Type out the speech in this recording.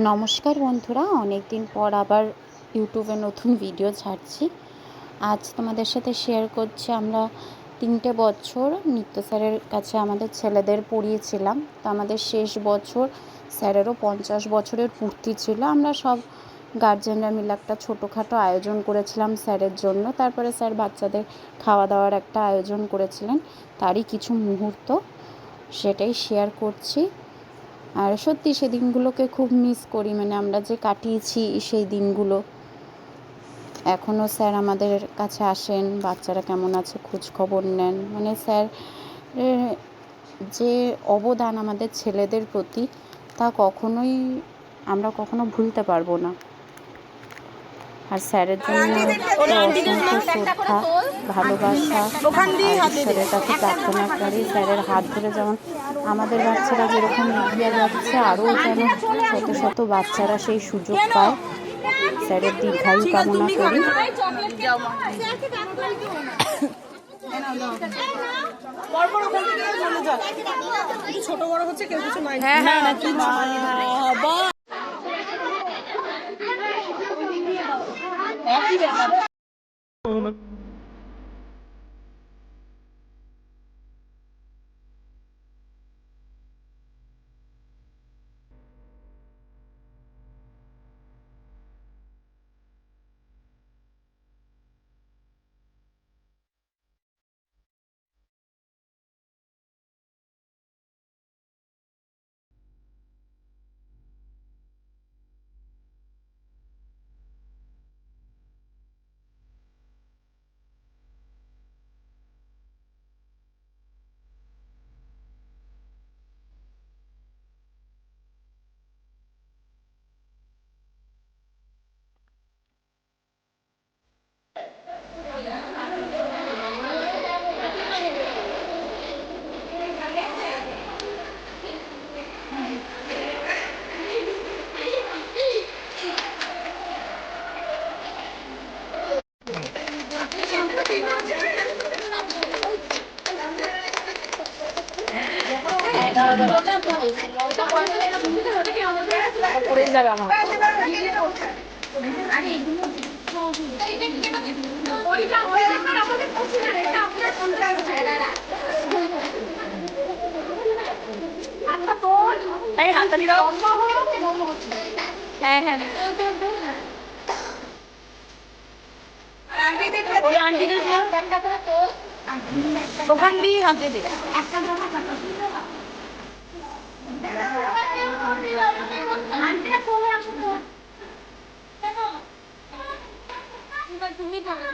নমস্কার বন্ধুরা অনেক দিন পর আবার ইউটিউবে নতুন ভিডিও ছাড়ছি। আজ তোমাদের সাথে শেয়ার করছি, আমরা তিনটে বছর নিত্য স্যারের কাছে আমাদের ছেলেদের পড়িয়েছিলাম। তো আমাদের শেষ বছর স্যারেরও পঞ্চাশ বছরের পূর্তি ছিল। আমরা সব গার্জেনরা মিলে একটা ছোটোখাটো আয়োজন করেছিলাম স্যারের জন্য। তারপরে স্যার বাচ্চাদের খাওয়া দাওয়ার একটা আয়োজন করেছিলেন। তারই কিছু মুহূর্ত, সেটাই শেয়ার করছি। আর সত্যি সে দিনগুলোকে খুব মিস করি মানে আমরা যে কাটিয়েছি সেই দিনগুলো। এখনও স্যার আমাদের কাছে আসেন, বাচ্চারা কেমন আছে খোঁজ খবর নেন। মানে স্যার যে অবদান আমাদের ছেলেদের প্রতি, তা কখনোই আমরা কখনো ভুলতে পারব না। আর স্যারের জন্য অসংখ্য শ্রদ্ধা ভালোবাসা ঈশ্বরের কাছে প্রার্থনা করি স্যারের হাত ধরে যেমন আমাদের বাচ্চারা যেরকম এগিয়ে যাচ্ছে আরও যেন শত শত বাচ্চারা সেই সুযোগ পায় স্যারের দীর্ঘায়ু কামনা করি ছোট বড় হচ্ছে কেউ কিছু নাই рисунок. হ্যাঁ হ্যাঁ ওই আন্টিদের ওখান দিয়ে হাতে দে Yeah.